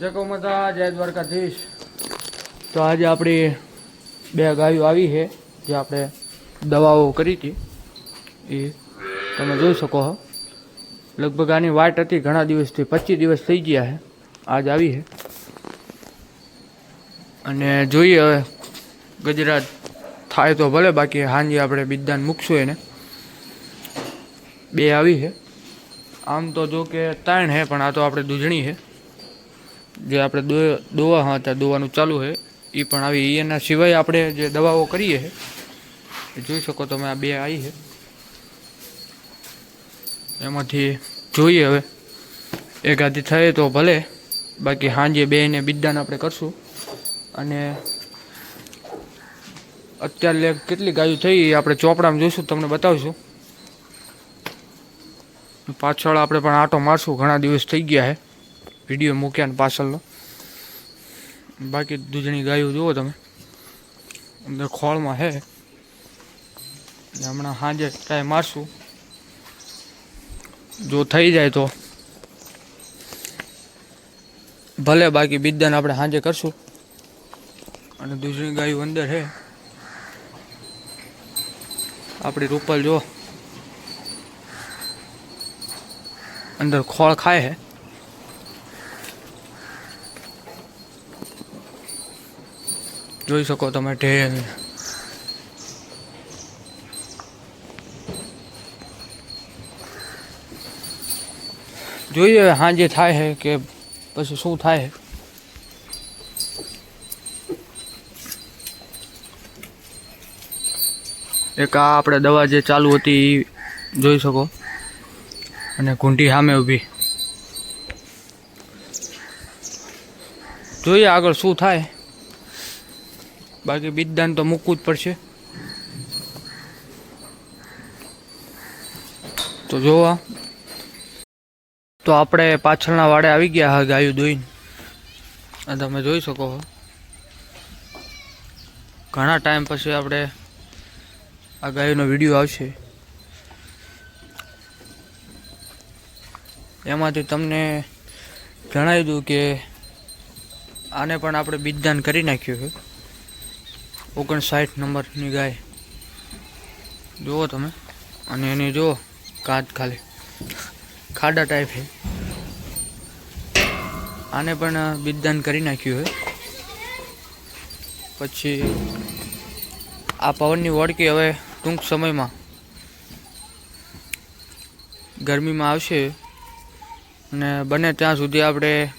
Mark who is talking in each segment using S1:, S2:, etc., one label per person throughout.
S1: જય જય દ્વારકાધીશ. તો આજે આપણી બે ગાયો આવી છે, જે આપણે દવાઓ કરી હતી. એ તમે જોઈ શકો છો લગભગ આની વાટ હતી, ઘણા દિવસથી પચીસ દિવસ થઈ ગયા છે. આજ આવી છે. અને જોઈએ હવે ગજરાત થાય તો ભલે, બાકી સાંજે આપણે બિદાન મૂકશું એને. બે આવી છે. આમ તો જો કે ત્રણ છે, પણ આ તો આપણે દૂધણી છે. જે આપણે દોવા હતા દોવાનું ચાલુ છે એ પણ આવી, એના સિવાય આપણે જે દવાઓ કરીએ છે, એ જોઈ શકો તમે, આ બે આવી છે. એમાંથી જોઈએ હવે, એકાદી થાય તો ભલે, બાકી સાંજે બેને બિદ્દાન આપણે કરશું. અને અત્યારે કેટલી ગાયું થઈ આપણે ચોપડામાં જોઈશું, તમને બતાવીશું. પાછળ આપણે પણ આટો મારશું, ઘણા દિવસ થઈ ગયા છે. વીડિયો મૂક્યા ને પાછળનો. બાકી દૂધની ગાયો જુઓ તમે. અંદર ખોળમાં છે હમણાં સાંજે ટ્રાય મારશું. જો થઈ જાય તો. ભલે બાકી બીજદાન આપણે સાંજે કરશું. અને દૂધની ગાયો અંદર છે આપણી રૂપલ જો અંદર ખોળ ખાય છે જોઈ શકો તમે ઢેર. જોઈએ સાંજે થાય છે કે પછી શું થાય એક આ આપણે દવા જે ચાલુ હતી એ જોઈ શકો. અને ઘૂંટી સામે ઊભી. જોઈએ આગળ શું થાય. બાકી બીજદાન તો મૂકવું જ પડશે. તો જોવા. તો આપણે પાછળના વાડે આવી ગયા હા ગાયું દોઈને તમે જોઈ શકો છો ઘણા ટાઈમ પછી આપણે આ ગાયોનો વીડિયો આવશે. એમાંથી તમને જણાવી દઉં કે આને પણ આપણે બીજદાન કરી નાખ્યું છે. ઓગણસાઠ નંબરની ગાય. જુઓ તમે. અને એની જુઓ કાચ ખાલી. ખાડા ટાઈપ છે. આને પણ બિજદાન કરી નાખ્યું છે. પછી, આ પવનની વળકી હવે ટૂંક સમયમાં ગરમીમાં આવશે. અને બને ત્યાં સુધી આપણે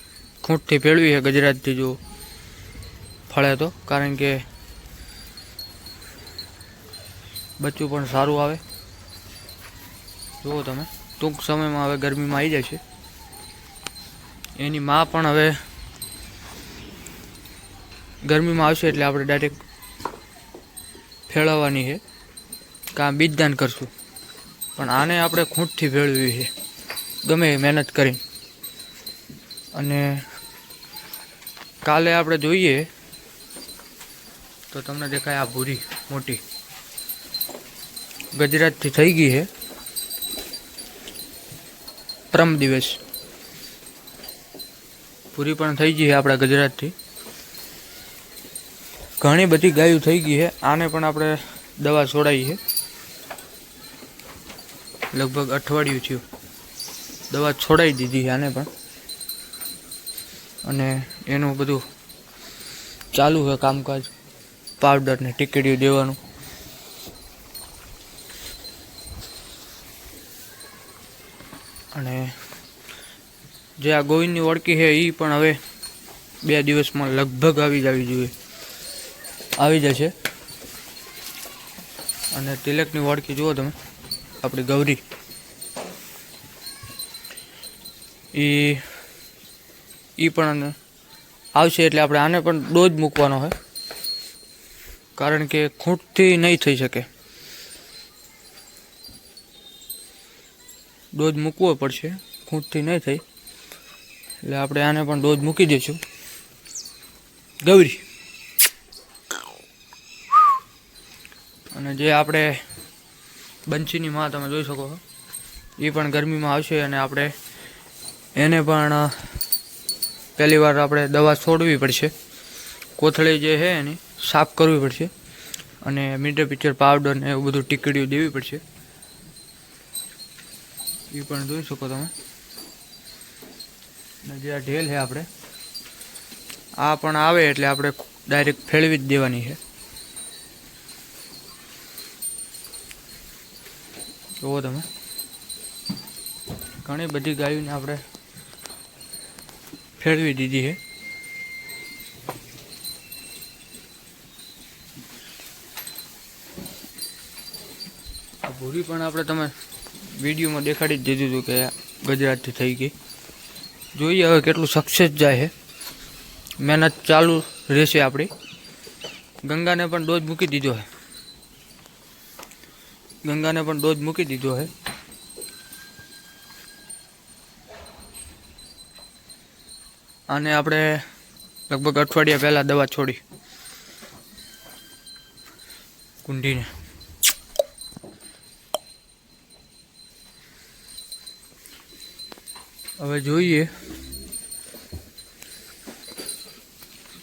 S1: ખૂંટથી ભેળવી છે ગુજરાતથી જો ફળે તો. કારણ કે બચ્ચું પણ સારું આવે. જુઓ તમે, ટૂંક સમયમાં હવે ગરમીમાં આવી જશે એની માં પણ હવે ગરમીમાં આવશે એટલે આપણે ડાયરેક્ટ ફેળવવાની છે. કાં બીજદાન કરશું. પણ આને આપણે ખૂંટથી ફેળવી છે. ગમે મહેનત કરીને. અને કાલે આપણે જોઈએ તો તમને દેખાય આ ભૂરી, મોટી. ગુજરાતથી થઈ ગઈ છે. પરમ દિવસ. પૂરી પણ થઈ ગઈ છે આપણા ગુજરાતથી ઘણી બધી ગાયો થઈ ગઈ છે. આને પણ આપણે દવા છોડાવી છે. લગભગ અઠવાડિયું થયું. દવા છોડાવી દીધી છે આને પણ. અને એનું બધું ચાલુ છે કામકાજ. પાવડર ને ટીકડીઓ દેવાનું. અને જે આ ગોવિંદની ઓળખી છે એ પણ હવે બે દિવસમાં લગભગ આવી જવી જોઈએ. આવી જશે. અને તિલકની ઓળખી જુઓ તમે, આપણી ગૌરી. એ એ પણ આવશે એટલે આપણે આને પણ ડોઝ મૂકવાનો હોય કારણ કે ખૂંટથી નહીં થઈ શકે. ડોઝ મૂકવો પડશે. ખૂંટથી નહીં થઈ. એટલે આપણે આને પણ ડોઝ મૂકી દઈશું. ગૌરી. અને જે આપણે બંસીની માં તમે જોઈ શકો એ પણ ગરમીમાં આવશે અને આપણે એને પણ પહેલી વાર આપણે દવા છોડવી પડશે. કોથળી જે છે એની સાફ કરવી પડશે. અને મીટર પિક્ચર પાવડર ને એવું બધું ટીકડીઓ દેવી પડશે. એ પણ જોઈ શકો તમે. અને જે આ ઢેલ છે આપણે, આ પણ આવે એટલે આપણે ડાયરેક્ટ ફેળવી જ દેવાની છે. જુઓ તમે. ઘણી બધી ગાયોને આપણે ફેરવી દીધી છે. ભૂરી પણ આપણે તમે વિડીયોમાં દેખાડી જ દીધું હતું કે આ ગુજરાતથી થઈ ગઈ. જોઈએ હવે કેટલું સક્સેસ જાય છે. મહેનત ચાલુ રહેશે આપણી. ગંગાને પણ ડોઝ મૂકી દીધો છે. ગંગાને પણ ડોઝ મૂકી દીધો છે. અને આપણે લગભગ અઠવાડિયા પહેલાં દવા છોડી. કુંડીને હવે જોઈએ.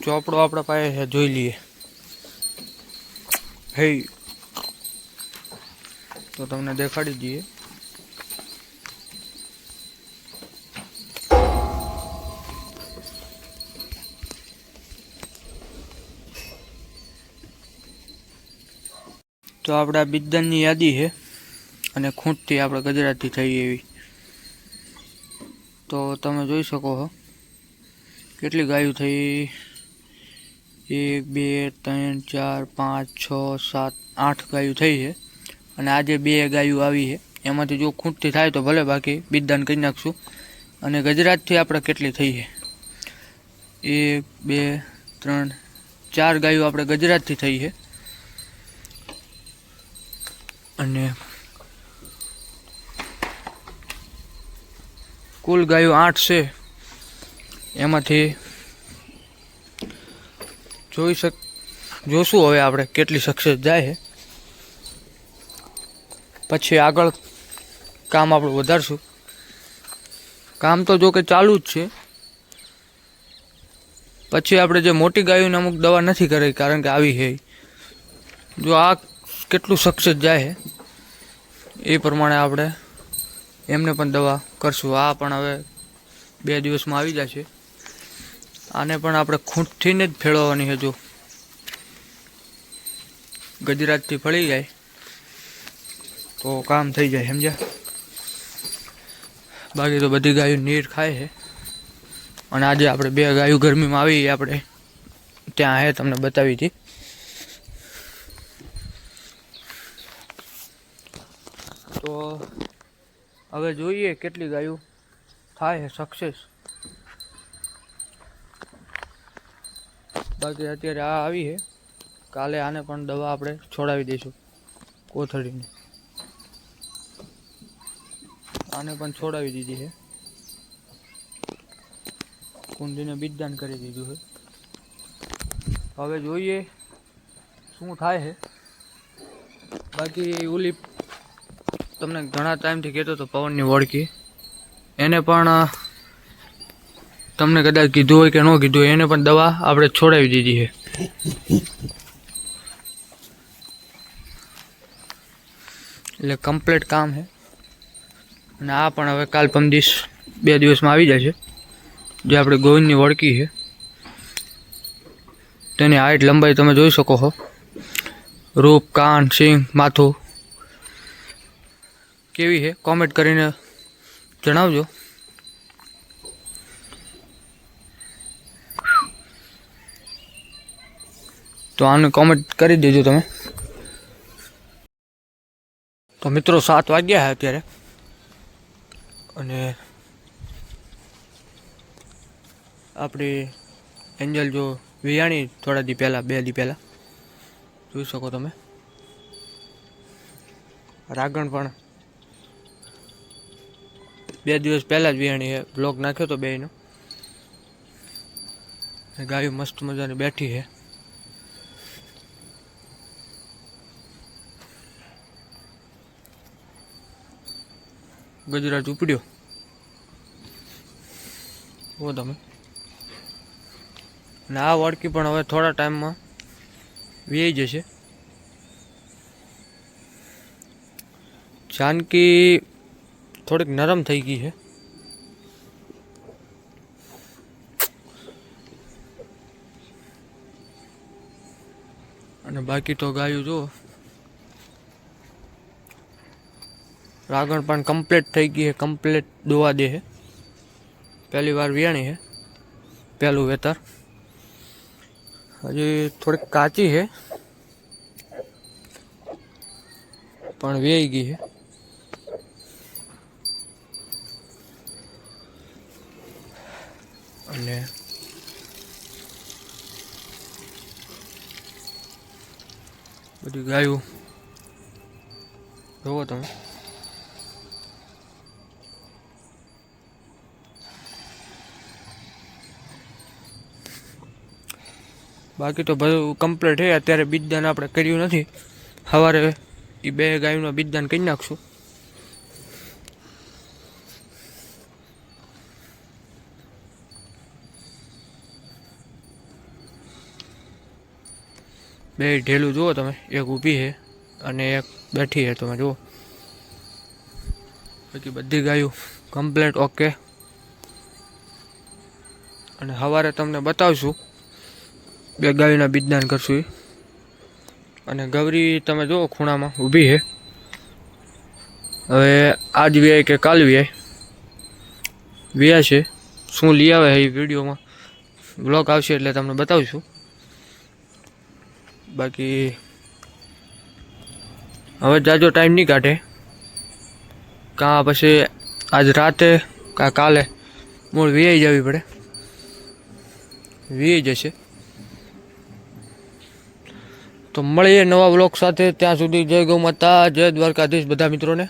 S1: ચોપડો આપણા પાસે છે, જોઈ લઈએ. હે. તો તમને દેખાડી દઈએ. તો આપણે આ બિદ્દાનની યાદી છે, અને ખૂંટથી આપણે ગુજરાતથી થઈ એવી. તો તમે જોઈ શકો છો કેટલી ગાયો થઈ? એક, બે, ત્રણ, ચાર, પાંચ, છ, સાત, આઠ ગાયો થઈ છે. અને આજે બે ગાયો આવી છે. એમાંથી જો ખૂંટથી થાય તો ભલે બાકી બિદદાન કરી નાખશું. અને ગુજરાતથી આપણે કેટલી થઈ છે? એક, બે, ત્રણ, ચાર ગાયો આપણે ગુજરાતથી થઈ છે. અને કુલ ગાયો આઠ છે. એમાંથી જોઈ શક, જોશું હવે આપણે કેટલી સક્સેસ જાય પછી આગળ કામ આપણું વધારશું. કામ તો જો કે ચાલુ જ છે. પછી આપણે જે મોટી ગાયોને અમુક દવા નથી કરી કારણ કે આવી છે. જો આ કેટલું સક્સેસ જાય એ પ્રમાણે આપણે એમને પણ દવા કરશું. આ પણ હવે બે દિવસમાં આવી જશે. આને પણ આપણે ખૂંટથીને જ ફેળવવાની છે જો ગુજરાતથી ફળી જાય. તો કામ થઈ જાય, સમજ્યા? બાકી તો બધી ગાયો નીર ખાય છે. અને આજે આપણે બે ગાયો ગરમીમાં આવી આપણે ત્યાં હે તમને બતાવી હતી. તો હવે જોઈએ કેટલી ગાયો થાય છે સક્સેસ બાકી અત્યારે આ આવી છે કાલે આને પણ દવા આપણે છોડાવી દઈશું કોથળીને. આને પણ છોડાવી દીધી છે કુંડીને બીજદાન કરી દીધું છે હવે જોઈએ શું થાય છે બાકી ઓલી તમને ઘણા ટાઈમથી કહેતો હતો પવનની વળકી. એને પણ તમને કદાચ કીધું હોય કે ન કીધું હોય, એને પણ દવા આપણે છોડાવી દીધી છે. એટલે કમ્પ્લીટ કામ છે. અને આ પણ હવે કાલ પંદીસ બે દિવસમાં આવી જશે, જે આપણે ગોવિંદની વળકી છે. તેની હાઈટ લંબાઈ તમે જોઈ શકો છો. રૂપ, કાન સિંગ માથું કેવી છે? કોમેન્ટ કરીને જણાવજો. તો આને કોમેન્ટ કરી દેજો તમે. તો મિત્રો સાત વાગ્યા છે અત્યારે. અને આપણી એન્જલ જો વિયાણી થોડા દી પહેલાં, બે દી પહેલાં. જોઈ શકો તમે. રાગણ પણ બે દિવસ પહેલાં જ વિયાણી છે બ્લોગ નાખ્યો તો બેનો ગાયો મસ્ત મજાની બેઠી છે. ગુજરાત ઉપડ્યો. હો તમે. અને આ વળકી પણ હવે થોડા ટાઈમમાં વીઈ જશે. જાનકી થોડીક નરમ થઈ ગઈ છે. અને બાકી તો ગાયું જો રાગણ પણ કમ્પ્લીટ થઈ ગઈ છે કમ્પ્લીટ દોવા દે છે. પહેલી વાર વિયાણી છે, પહેલું વેતર. હજી થોડીક કાચી છે, પણ વેઈ ગઈ છે અને બધી ગાયું. જોવો તમે. બાકી તો બધું કમ્પ્લીટ છે. અત્યારે બીજદાન આપણે કર્યું નથી. સવારે એ બે ગાયનું બીજદાન કરી નાખશું. બે ઢેલું જુઓ તમે, એક ઊભી છે અને એક બેઠી છે તમે જુઓ. બાકી બધી ગાયો કમ્પ્લેટ ઓકે અને સવારે તમને બતાવશું, બે ગાયોના બીજદાન કરશું એ. અને ગૌરી તમે જુઓ ખૂણામાં ઊભી છે. હવે આજ વ્યાય કે કાલ વ્યાય? વ્યા છે. શું લઈ આવે એ વિડીયોમાં. બ્લોગ આવશે એટલે તમને બતાવીશું. બાકી હવે જાજો ટાઈમ નહીં કાઢે. કાં પછી આજ રાતે, કાં કાલે મૂળ વીઆઈ જવી પડે. વીઆઈ જશે. તો મળીએ નવા બ્લોગ સાથે. ત્યાં સુધી જય ગૌ માતા, જય દ્વારકાધીશ બધા મિત્રોને.